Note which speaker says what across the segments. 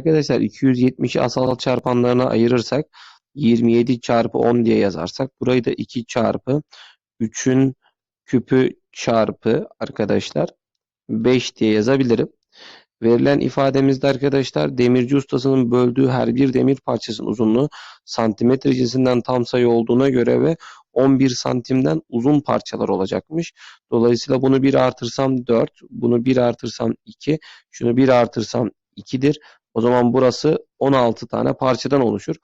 Speaker 1: arkadaşlar 270'i asal çarpanlarına ayırırsak 27 çarpı 10 diye yazarsak burayı da 2 çarpı 3'ün küpü çarpı arkadaşlar 5 diye yazabilirim. Verilen ifademizde arkadaşlar demirci ustasının böldüğü her bir demir parçasının uzunluğu santimetre cinsinden tam sayı olduğuna göre ve 11 santimden uzun parçalar olacakmış. Dolayısıyla bunu 1 artırsam 4, bunu 1 artırsam 2, şunu 1 artırsam 2'dir. O zaman burası 16 tane parçadan oluşur.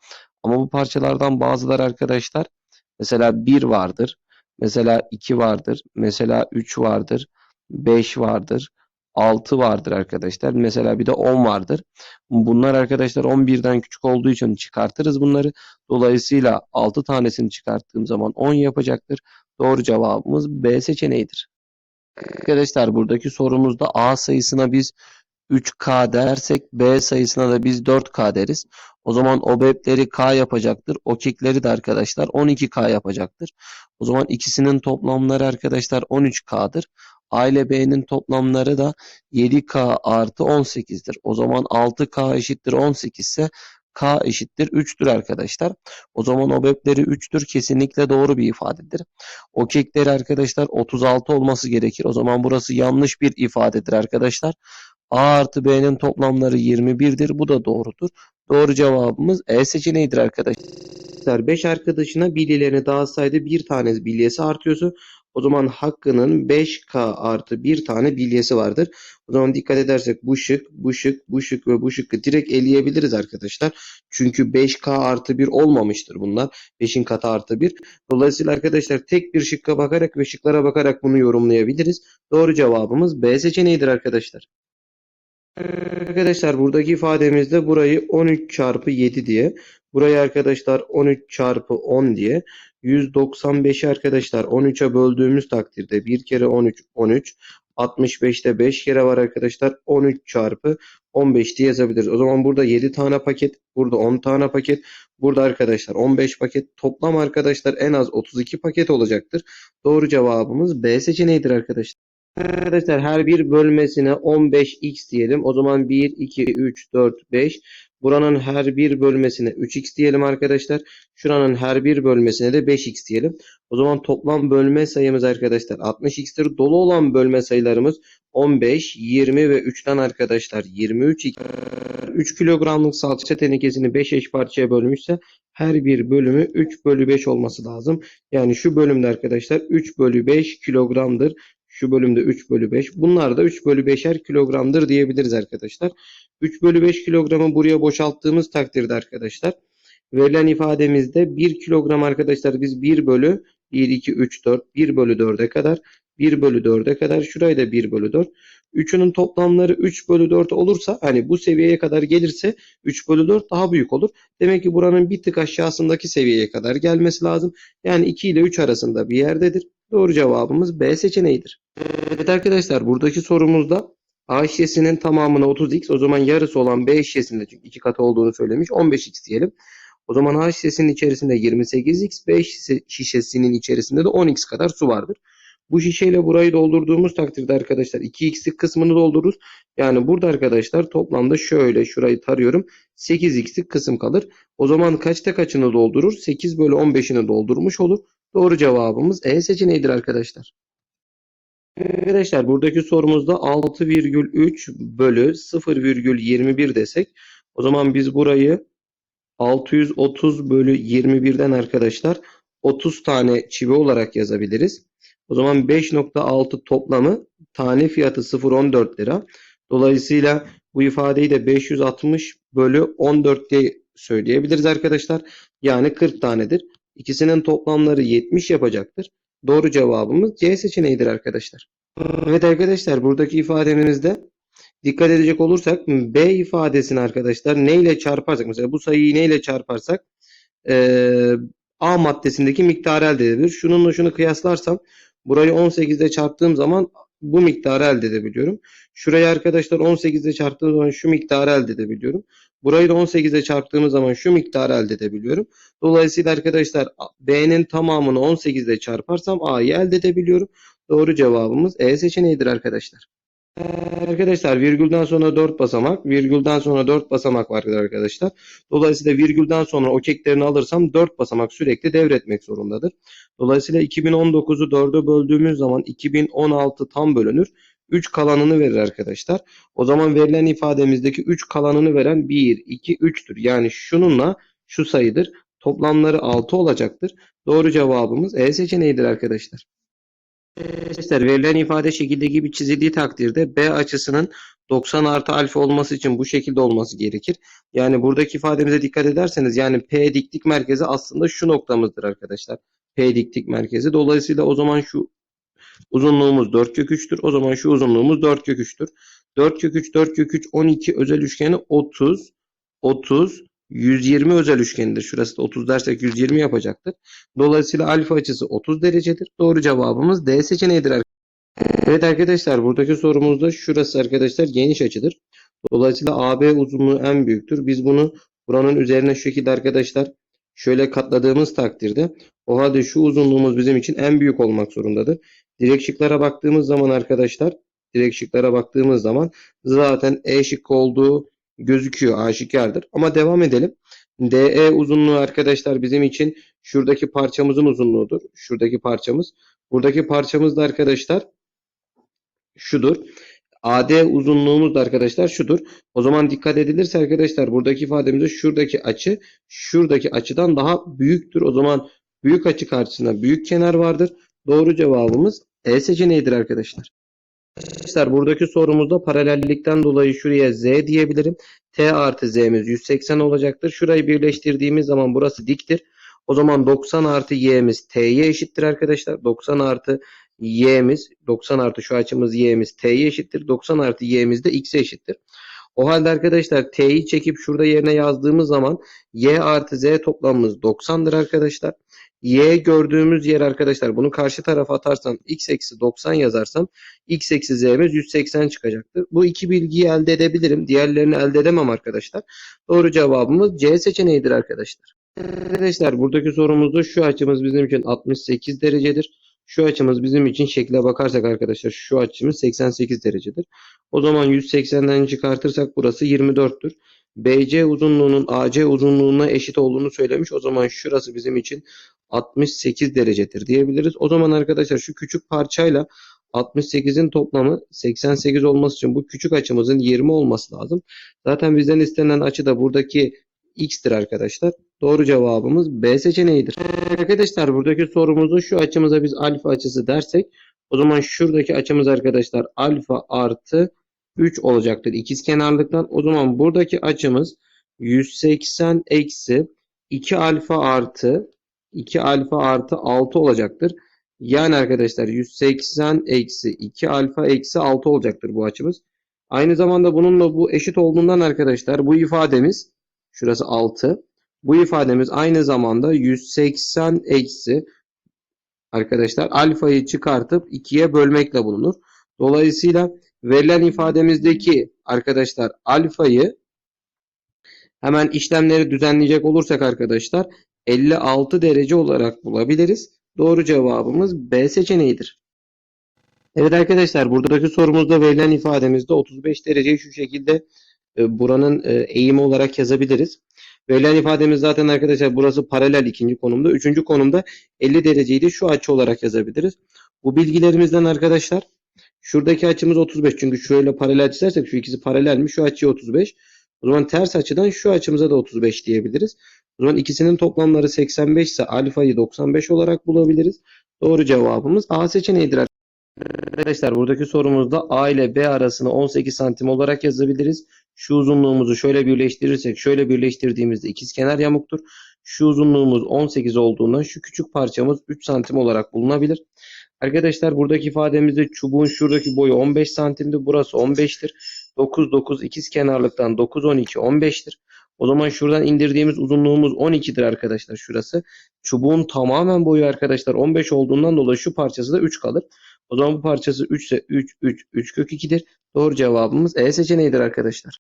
Speaker 1: Ama bu parçalardan bazıları arkadaşlar mesela 1 vardır, mesela 2 vardır, mesela 3 vardır, 5 vardır, 6 vardır arkadaşlar. Mesela bir de 10 vardır. Bunlar arkadaşlar 11'den küçük olduğu için çıkartırız bunları. Dolayısıyla 6 tanesini çıkarttığım zaman 10 yapacaktır. Doğru cevabımız B seçeneğidir. Arkadaşlar buradaki sorumuzda A sayısına biz 3K dersek B sayısına da biz 4K deriz. O zaman OBEP'leri K yapacaktır. OKİK'leri de arkadaşlar 12K yapacaktır. O zaman ikisinin toplamları arkadaşlar 13K'dır. A ile B'nin toplamları da 7K artı 18'dir. O zaman 6K eşittir 18 ise K eşittir 3'tür arkadaşlar. O zaman OBEP'leri 3'tür kesinlikle doğru bir ifadedir. OKİK'leri arkadaşlar 36 olması gerekir. O zaman burası yanlış bir ifadedir arkadaşlar. A artı B'nin toplamları 21'dir. Bu da doğrudur. Doğru cevabımız E seçeneğidir arkadaşlar. 5 arkadaşına bilyelerini dağıtsaydı bir tane bilyesi artıyorsa o zaman Hakkı'nın 5K artı bir tane bilyesi vardır. O zaman dikkat edersek bu şık, bu şık, bu şık ve bu şıkkı direkt eleyebiliriz arkadaşlar. Çünkü 5K artı 1 olmamıştır bunlar. 5'in katı artı 1. Dolayısıyla arkadaşlar tek bir şıkka bakarak ve şıklara bakarak bunu yorumlayabiliriz. Doğru cevabımız B seçeneğidir arkadaşlar. Arkadaşlar buradaki ifademizde burayı 13 çarpı 7 diye, burayı arkadaşlar 13 çarpı 10 diye, 195'i arkadaşlar 13'e böldüğümüz takdirde 1 kere 13 13, 65'te 5 kere var arkadaşlar 13 çarpı 15 diye yazabiliriz. O zaman burada 7 tane paket, burada 10 tane paket, burada arkadaşlar 15 paket. Toplam arkadaşlar en az 32 paket olacaktır. Doğru cevabımız B seçeneğidir arkadaşlar. Arkadaşlar her bir bölmesine 15x diyelim. O zaman 1, 2, 3, 4, 5. Buranın her bir bölmesine 3x diyelim arkadaşlar. Şuranın her bir bölmesine de 5x diyelim. O zaman toplam bölme sayımız arkadaşlar 60x'tir. Dolu olan bölme sayılarımız 15, 20 ve 3'ten arkadaşlar 23. 3 kilogramlık salça tenekesini 5 eş parçaya bölmüşse her bir bölümü 3 bölü 5 olması lazım. Yani şu bölümde arkadaşlar 3 bölü 5 kilogramdır. Şu bölümde 3 bölü 5. Bunlar da 3 bölü 5'er kilogramdır diyebiliriz arkadaşlar. 3 bölü 5 kilogramı buraya boşalttığımız takdirde arkadaşlar. Verilen ifademizde 1 kilogram arkadaşlar biz 1 bölü 1, 2, 3, 4, 1 bölü 4'e kadar 1 bölü 4'e kadar şurayı da 1 bölü 4. Üçünün toplamları 3 bölü 4 olursa hani bu seviyeye kadar gelirse 3 bölü 4 daha büyük olur. Demek ki buranın bir tık aşağısındaki seviyeye kadar gelmesi lazım. Yani 2 ile 3 arasında bir yerdedir. Doğru cevabımız B seçeneğidir. Evet arkadaşlar buradaki sorumuzda A şişesinin tamamına 30x o zaman yarısı olan B şişesinde çünkü iki katı olduğunu söylemiş 15x diyelim. O zaman A şişesinin içerisinde 28x, B şişesinin içerisinde de 10x kadar su vardır. Bu şişeyle burayı doldurduğumuz takdirde arkadaşlar 2x'lik kısmını doldururuz. Yani burada arkadaşlar toplamda şöyle şurayı tarıyorum. 8x'lik kısım kalır. O zaman kaçta kaçını doldurur? 8 bölü 15'ini doldurmuş olur. Doğru cevabımız E seçeneğidir arkadaşlar. Arkadaşlar buradaki sorumuzda 6,3 bölü 0,21 desek o zaman biz burayı 630 bölü 21'den arkadaşlar 30 tane çivi olarak yazabiliriz. O zaman 5.6 toplamı tane fiyatı 0.14 lira. Dolayısıyla bu ifadeyi de 560 bölü 14 diye söyleyebiliriz arkadaşlar. Yani 40 tanedir. İkisinin toplamları 70 yapacaktır. Doğru cevabımız C seçeneğidir arkadaşlar. Evet arkadaşlar buradaki ifademizde dikkat edecek olursak B ifadesini arkadaşlar neyle çarparsak mesela bu sayıyı neyle çarparsak e, A maddesindeki miktarı elde edebilir. Şununla şunu kıyaslarsam burayı 18 ile çarptığım zaman bu miktarı elde edebiliyorum. Şurayı arkadaşlar 18 ile çarptığım zaman şu miktarı elde edebiliyorum. Burayı da 18 ile çarptığımız zaman şu miktarı elde edebiliyorum. Dolayısıyla arkadaşlar B'nin tamamını 18 ile çarparsam A'yı elde edebiliyorum. Doğru cevabımız E seçeneğidir arkadaşlar. Arkadaşlar virgülden sonra 4 basamak, virgülden sonra 4 basamak var arkadaşlar. Dolayısıyla virgülden sonra o keklerini alırsam 4 basamak sürekli devretmek zorundadır. Dolayısıyla 2019'u 4'e böldüğümüz zaman 2016 tam bölünür. 3 kalanını verir arkadaşlar. O zaman verilen ifademizdeki 3 kalanını veren 1, 2, 3'tür. Yani şununla şu sayıdır. Toplamları 6 olacaktır. Doğru cevabımız E seçeneğidir arkadaşlar. Arkadaşlar verilen ifade şekilde gibi çizildiği takdirde B açısının 90 artı alfa olması için bu şekilde olması gerekir. Yani buradaki ifademize dikkat ederseniz yani P diklik merkezi aslında şu noktamızdır arkadaşlar. P diklik merkezi. Dolayısıyla o zaman şu uzunluğumuz 4 kök 3'tür. O zaman şu uzunluğumuz 4 kök 3'tür. 4 kök 3, 4 kök 3, 12 özel üçgeni 30, 30, 120 özel üçgenidir. Şurası da 30 dersek 120 yapacaktır. Dolayısıyla alfa açısı 30 derecedir. Doğru cevabımız D seçeneğidir arkadaşlar. Evet arkadaşlar buradaki sorumuzda şurası arkadaşlar geniş açıdır. Dolayısıyla AB uzunluğu en büyüktür. Biz bunu buranın üzerine şu şekilde arkadaşlar şöyle katladığımız takdirde o halde şu uzunluğumuz bizim için en büyük olmak zorundadır. Direkt şıklara baktığımız zaman arkadaşlar direkt şıklara baktığımız zaman zaten E şıkkı olduğu gözüküyor aşikardır. Ama devam edelim. DE uzunluğu arkadaşlar bizim için şuradaki parçamızın uzunluğudur. Şuradaki parçamız. Buradaki parçamız da arkadaşlar şudur. AD uzunluğumuz da arkadaşlar şudur. O zaman dikkat edilirse arkadaşlar buradaki ifademizde şuradaki açı şuradaki açıdan daha büyüktür. O zaman büyük açı karşısında büyük kenar vardır. Doğru cevabımız E seçeneğidir arkadaşlar. Arkadaşlar buradaki sorumuzda paralellikten dolayı şuraya Z diyebilirim. T artı Z'miz 180 olacaktır. Şurayı birleştirdiğimiz zaman burası diktir. O zaman 90 artı Y'miz T'ye eşittir arkadaşlar. 90 artı Y'miz 90 artı şu açımız Y'miz T'ye eşittir. 90 artı Y'miz de X'e eşittir. O halde arkadaşlar T'yi çekip şurada yerine yazdığımız zaman Y artı Z toplamımız 90'dır arkadaşlar. Y gördüğümüz yer arkadaşlar bunu karşı tarafa atarsam x eksi 90 yazarsam x eksi z'miz 180 çıkacaktır. Bu iki bilgiyi elde edebilirim. Diğerlerini elde edemem arkadaşlar. Doğru cevabımız C seçeneğidir arkadaşlar. Arkadaşlar buradaki sorumuzda şu açımız bizim için 68 derecedir. Şu açımız bizim için şekle bakarsak arkadaşlar şu açımız 88 derecedir. O zaman 180'den çıkartırsak burası 24'tür. BC uzunluğunun AC uzunluğuna eşit olduğunu söylemiş. O zaman şurası bizim için 68 derecedir diyebiliriz. O zaman arkadaşlar şu küçük parçayla 68'in toplamı 88 olması için bu küçük açımızın 20 olması lazım. Zaten bizden istenen açı da buradaki x'tir arkadaşlar. Doğru cevabımız B seçeneğidir. Arkadaşlar buradaki sorumuzda şu açımıza biz alfa açısı dersek o zaman şuradaki açımız arkadaşlar alfa artı 3 olacaktır ikiz kenarlıktan. O zaman buradaki açımız 180 eksi 2 alfa artı 2 alfa artı 6 olacaktır. Yani arkadaşlar 180 eksi 2 alfa eksi 6 olacaktır bu açımız. Aynı zamanda bununla bu eşit olduğundan arkadaşlar bu ifademiz şurası 6. Bu ifademiz aynı zamanda 180 eksi arkadaşlar alfayı çıkartıp 2'ye bölmekle bulunur. Dolayısıyla verilen ifademizdeki arkadaşlar alfayı hemen işlemleri düzenleyecek olursak arkadaşlar 56 derece olarak bulabiliriz. Doğru cevabımız B seçeneğidir. Evet arkadaşlar buradaki sorumuzda verilen ifademizde 35 dereceyi şu şekilde e, buranın e, eğimi olarak yazabiliriz. Verilen ifademiz zaten arkadaşlar burası paralel ikinci konumda. Üçüncü konumda 50 dereceyi de şu açı olarak yazabiliriz. Bu bilgilerimizden arkadaşlar şuradaki açımız 35 çünkü şöyle paralel çizersek şu ikisi paralel mi? Şu açı 35. O zaman ters açıdan şu açımıza da 35 diyebiliriz. O zaman ikisinin toplamları 85 ise alfayı 95 olarak bulabiliriz. Doğru cevabımız A seçeneğidir arkadaşlar. Buradaki sorumuzda A ile B arasını 18 santim olarak yazabiliriz. Şu uzunluğumuzu şöyle birleştirirsek şöyle birleştirdiğimizde ikizkenar yamuktur. Şu uzunluğumuz 18 olduğundan şu küçük parçamız 3 santim olarak bulunabilir. Arkadaşlar buradaki ifademizde çubuğun şuradaki boyu 15 santimdi. Burası 15'tir. 9 9 ikiz kenarlıktan 9 12 15'tir. O zaman şuradan indirdiğimiz uzunluğumuz 12'dir arkadaşlar şurası. Çubuğun tamamen boyu arkadaşlar 15 olduğundan dolayı şu parçası da 3 kalır. O zaman bu parçası 3 ise 3 3 3 kök 2'dir. Doğru cevabımız E seçeneğidir arkadaşlar.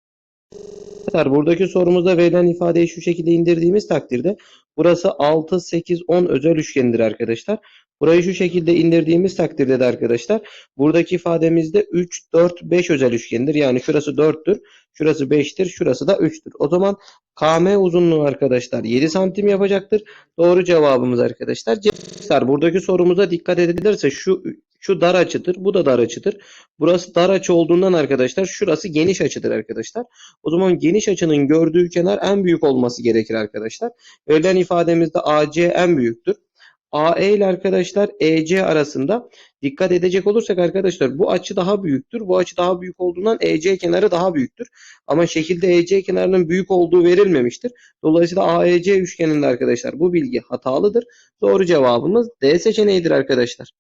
Speaker 1: Buradaki sorumuzda verilen ifadeyi şu şekilde indirdiğimiz takdirde burası 6 8 10 özel üçgendir arkadaşlar. Burayı şu şekilde indirdiğimiz takdirde de arkadaşlar buradaki ifademizde 3, 4, 5 özel üçgendir. Yani şurası 4'tür, şurası 5'tir, şurası da 3'tür. O zaman KM uzunluğu arkadaşlar 7 santim yapacaktır. Doğru cevabımız arkadaşlar. C. Buradaki sorumuza dikkat edilirse şu şu dar açıdır, bu da dar açıdır. Burası dar açı olduğundan arkadaşlar şurası geniş açıdır arkadaşlar. O zaman geniş açının gördüğü kenar en büyük olması gerekir arkadaşlar. Verilen ifademizde AC en büyüktür. AE ile arkadaşlar EC arasında dikkat edecek olursak arkadaşlar bu açı daha büyüktür. Bu açı daha büyük olduğundan EC kenarı daha büyüktür. Ama şekilde EC kenarının büyük olduğu verilmemiştir. Dolayısıyla AEC üçgeninde arkadaşlar bu bilgi hatalıdır. Doğru cevabımız D seçeneğidir arkadaşlar.